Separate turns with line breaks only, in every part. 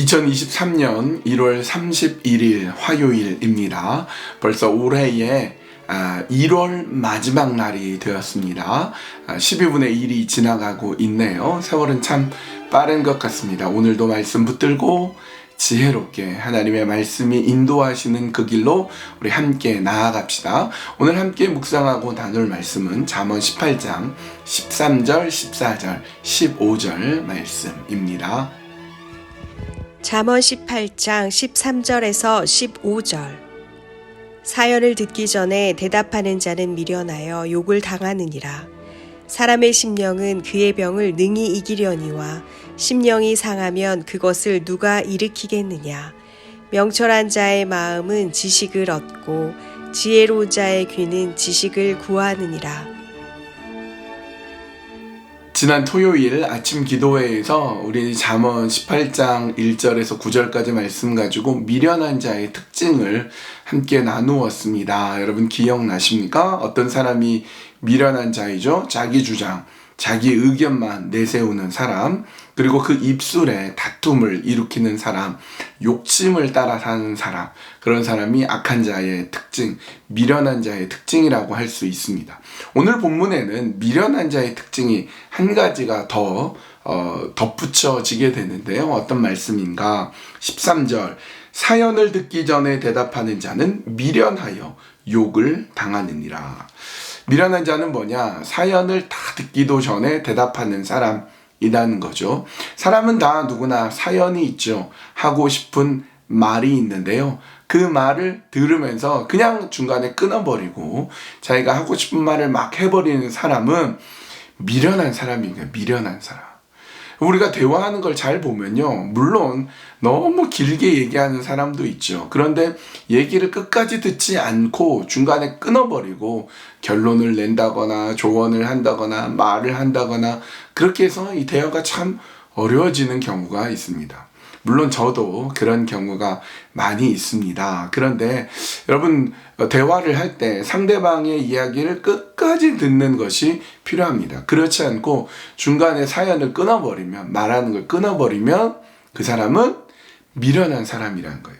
2023년 1월 31일 화요일입니다. 벌써 올해의 1월 마지막 날이 되었습니다. 12분의 1이 지나가고 있네요. 세월은 참 빠른 것 같습니다. 오늘도 말씀 붙들고 지혜롭게 하나님의 말씀이 인도하시는 그 길로 우리 함께 나아갑시다. 오늘 함께 묵상하고 나눌 말씀은 잠언 18장 13절, 14절, 15절 말씀입니다.
잠언 18장 13절에서 15절. 사연을 듣기 전에 대답하는 자는 미련하여 욕을 당하느니라. 사람의 심령은 그의 병을 능히 이기려니와 심령이 상하면 그것을 누가 일으키겠느냐? 명철한 자의 마음은 지식을 얻고 지혜로운 자의 귀는 지식을 구하느니라
지난 토요일 아침 기도회에서 우리 잠언 18장 1절에서 9절까지 말씀 가지고 미련한 자의 특징을 함께 나누었습니다. 여러분 기억나십니까? 어떤 사람이 미련한 자이죠? 자기 주장, 자기 의견만 내세우는 사람, 그리고 그 입술에 다툼을 일으키는 사람, 욕심을 따라 사는 사람, 그런 사람이 악한 자의 특징, 미련한 자의 특징이라고 할 수 있습니다. 오늘 본문에는 미련한 자의 특징이 한 가지가 더 어, 덧붙여지게 되는데요. 어떤 말씀인가? 13절. 사연을 듣기 전에 대답하는 자는 미련하여 욕을 당하느니라. 미련한 자는 뭐냐? 사연을 다 듣기도 전에 대답하는 사람이라는 거죠. 사람은 다 누구나 사연이 있죠. 하고 싶은 말이 있는데요. 그 말을 들으면서 그냥 중간에 끊어버리고 자기가 하고 싶은 말을 막 해버리는 사람은 미련한 거예요. 미련한 사람. 우리가 대화하는 걸 잘 보면요. 물론 너무 길게 얘기하는 사람도 있죠. 그런데 얘기를 끝까지 듣지 않고 중간에 끊어버리고 결론을 낸다거나 조언을 한다거나 말을 한다거나 그렇게 해서 이 대화가 참 어려워지는 경우가 있습니다. 물론 저도 그런 경우가 많이 있습니다. 그런데 여러분 대화를 할 때 상대방의 이야기를 끝까지 듣는 것이 필요합니다. 그렇지 않고 중간에 사연을 끊어버리면 말하는 걸 끊어버리면 그 사람은 미련한 사람이란 거예요.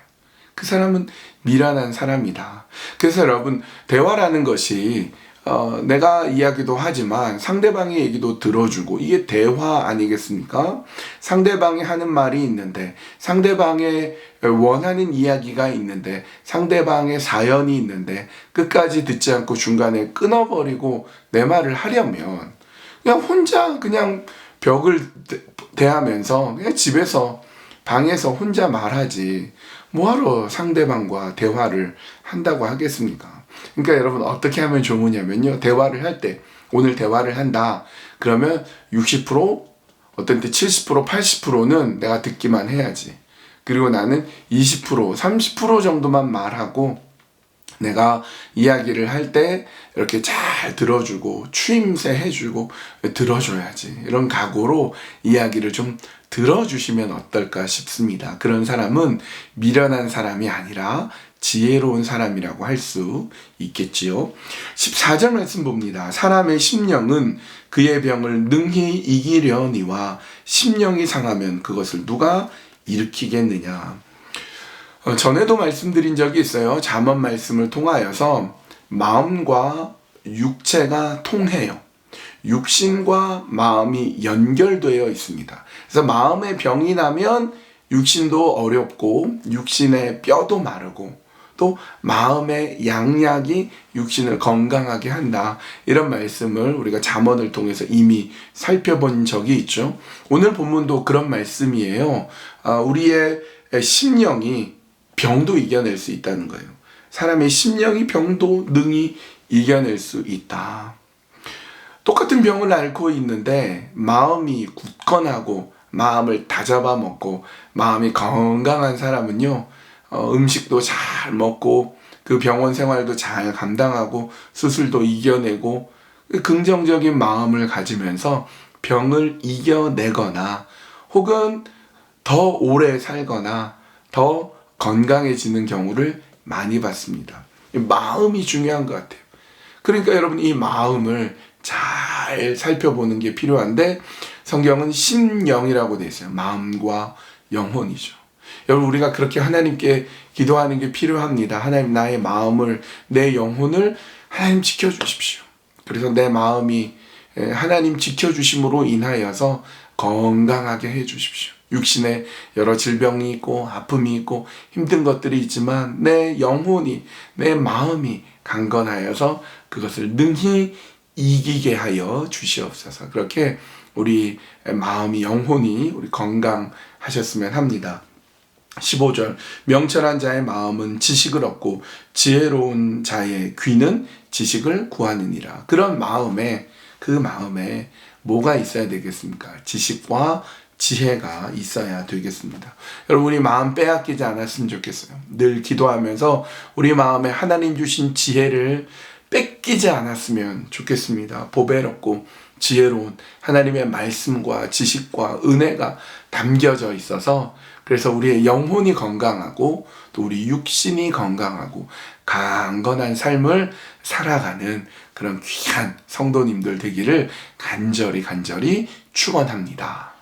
그 사람은 미련한 사람이다. 그래서 여러분 대화라는 것이 어, 내가 이야기도 하지만 상대방의 얘기도 들어주고 이게 대화 아니겠습니까? 상대방이 하는 말이 있는데 상대방의 원하는 이야기가 있는데 상대방의 사연이 있는데 끝까지 듣지 않고 중간에 끊어버리고 내 말을 하려면 그냥 혼자 그냥 벽을 대하면서 그냥 집에서 방에서 혼자 말하지 뭐하러 상대방과 대화를 한다고 하겠습니까? 그러니까 여러분 어떻게 하면 좋으냐면요. 대화를 할 때 오늘 대화를 한다. 그러면 60% 어떤 때 70% 80%는 내가 듣기만 해야지. 그리고 나는 20% 30% 정도만 말하고 내가 이야기를 할 때 이렇게 잘 들어주고 추임새 해주고 들어줘야지 이런 각오로 이야기를 좀 들어주시면 어떨까 싶습니다. 그런 사람은 미련한 사람이 아니라 지혜로운 사람이라고 할 수 있겠지요. 14절 말씀 봅니다. 사람의 심령은 그의 병을 능히 이기려니와 심령이 상하면 그것을 누가 일으키겠느냐. 어, 전에도 말씀드린 적이 있어요. 잠언 말씀을 통하여서 마음과 육체가 통해요. 육신과 마음이 연결되어 있습니다. 그래서 마음의 병이 나면 육신도 어렵고 육신의 뼈도 마르고 또 마음의 양약이 육신을 건강하게 한다. 이런 말씀을 우리가 잠언을 통해서 이미 살펴본 적이 있죠. 오늘 본문도 그런 말씀이에요. 아, 우리의 심령이 병도 이겨낼 수 있다는 거예요. 사람의 심령이 병도 능히 이겨낼 수 있다. 똑같은 병을 앓고 있는데 마음이 굳건하고 마음을 다잡아 먹고 마음이 건강한 사람은요 어, 음식도 잘 먹고 그 병원 생활도 잘 감당하고 수술도 이겨내고 그 긍정적인 마음을 가지면서 병을 이겨내거나 혹은 더 오래 살거나 더 건강해지는 경우를 많이 봤습니다. 마음이 중요한 것 같아요. 그러니까 여러분 이 마음을 잘 살펴보는 게 필요한데 성경은 심령이라고 되어 있어요. 마음과 영혼이죠. 여러분 우리가 그렇게 하나님께 기도하는 게 필요합니다. 하나님 나의 마음을 내 영혼을 하나님 지켜 주십시오. 그래서 내 마음이 에, 하나님 지켜 주심으로 인하여서 건강하게 해 주십시오. 육신에 여러 질병이 있고 아픔이 있고 힘든 것들이 있지만 내 영혼이 내 마음이 강건하여서 그것을 능히 이기게 하여 주시옵소서. 그렇게 우리 마음이 영혼이 우리 건강하셨으면 합니다. 15절 명철한 자의 마음은 지식을 얻고 지혜로운 자의 귀는 지식을 구하느니라. 그런 마음에 그 마음에 뭐가 있어야 되겠습니까? 지식과 지혜가 있어야 되겠습니다. 여러분 우리 마음 빼앗기지 않았으면 좋겠어요. 늘 기도하면서 우리 마음에 하나님 주신 지혜를 뺏기지 않았으면 좋겠습니다. 보배롭고 지혜로운 하나님의 말씀과 지식과 은혜가 담겨져 있어서 그래서 우리의 영혼이 건강하고 또 우리 육신이 건강하고 강건한 삶을 살아가는 그런 귀한 성도님들 되기를 간절히 간절히 축원합니다.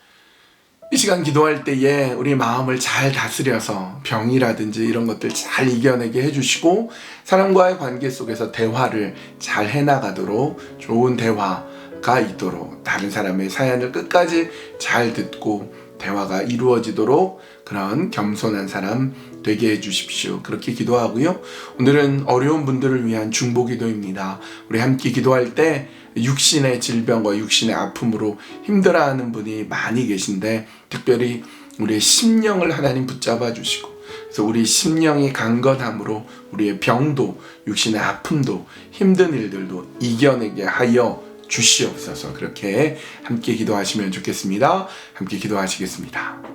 이 시간 기도할 때에 우리 마음을 잘 다스려서 병이라든지 이런 것들 잘 이겨내게 해주시고 사람과의 관계 속에서 대화를 잘 해나가도록 좋은 대화가 있도록 다른 사람의 사연을 끝까지 잘 듣고 대화가 이루어지도록 그런 겸손한 사람 되게 해주십시오. 그렇게 기도하고요. 오늘은 어려운 분들을 위한 중보 기도입니다. 우리 함께 기도할 때 육신의 질병과 육신의 아픔으로 힘들어하는 분이 많이 계신데 특별히 우리의 심령을 하나님 붙잡아 주시고 그래서 우리 심령이 강건함으로 우리의 병도 육신의 아픔도 힘든 일들도 이겨내게 하여 주시옵소서 그렇게 함께 기도하시면 좋겠습니다. 함께 기도하시겠습니다.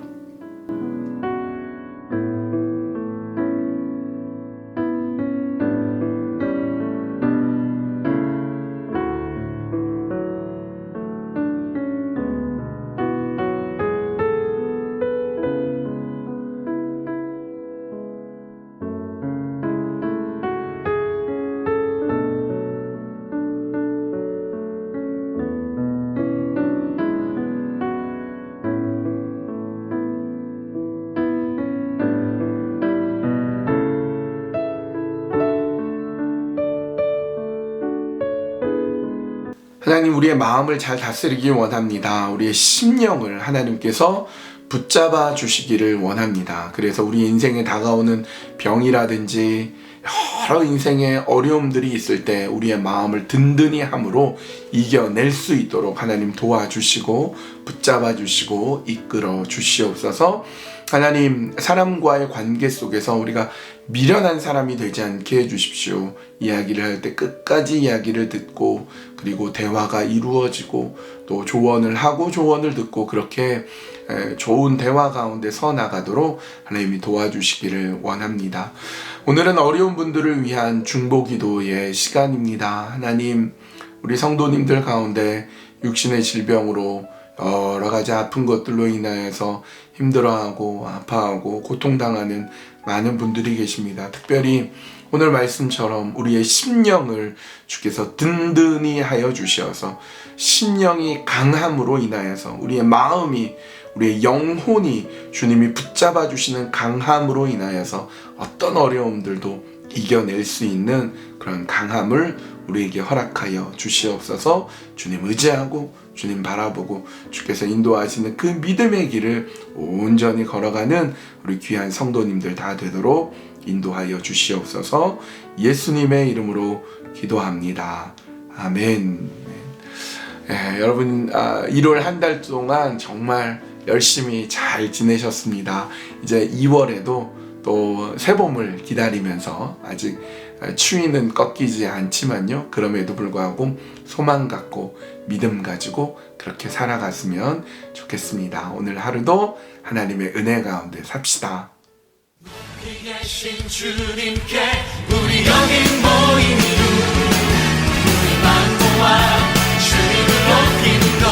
하나님 우리의 마음을 잘 다스리기 원합니다. 우리의 심령을 하나님께서 붙잡아 주시기를 원합니다. 그래서 우리 인생에 다가오는 병이라든지 여러 인생의 어려움들이 있을 때 우리의 마음을 든든히 함으로 이겨낼 수 있도록 하나님 도와주시고 붙잡아 주시고 이끌어 주시옵소서. 하나님 사람과의 관계 속에서 우리가 미련한 사람이 되지 않게 해주십시오. 이야기를 할 때 끝까지 이야기를 듣고 그리고 대화가 이루어지고 또 조언을 하고 조언을 듣고 그렇게 에, 좋은 대화 가운데 서 나가도록 하나님이 도와주시기를 원합니다. 오늘은 어려운 분들을 위한 중보 기도의 시간입니다. 하나님 우리 성도님들 가운데 육신의 질병으로 여러 가지 아픈 것들로 인하여서 힘들어하고 아파하고 고통당하는 많은 분들이 계십니다. 특별히 오늘 말씀처럼 우리의 심령을 주께서 든든히 하여 주시어서 심령이 강함으로 인하여서 우리의 마음이 우리의 영혼이 주님이 붙잡아 주시는 강함으로 인하여서 어떤 어려움들도 이겨낼 수 있는 그런 강함을 우리에게 허락하여 주시옵소서 주님 의지하고 주님 바라보고 주께서 인도하시는 그 믿음의 길을 온전히 걸어가는 우리 귀한 성도님들 다 되도록 인도하여 주시옵소서 예수님의 이름으로 기도합니다. 아멘. 예, 여러분 아, 1월 한 달 동안 정말 열심히 잘 지내셨습니다. 이제 2월에도 또 새봄을 기다리면서 아직 추위는 꺾이지 않지만요. 그럼에도 불구하고 소망 갖고 믿음 가지고 그렇게 살아갔으면 좋겠습니다. 오늘 하루도 하나님의 은혜 가운데 삽시다.
주님을 높인 것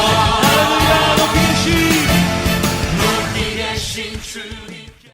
높이신 주님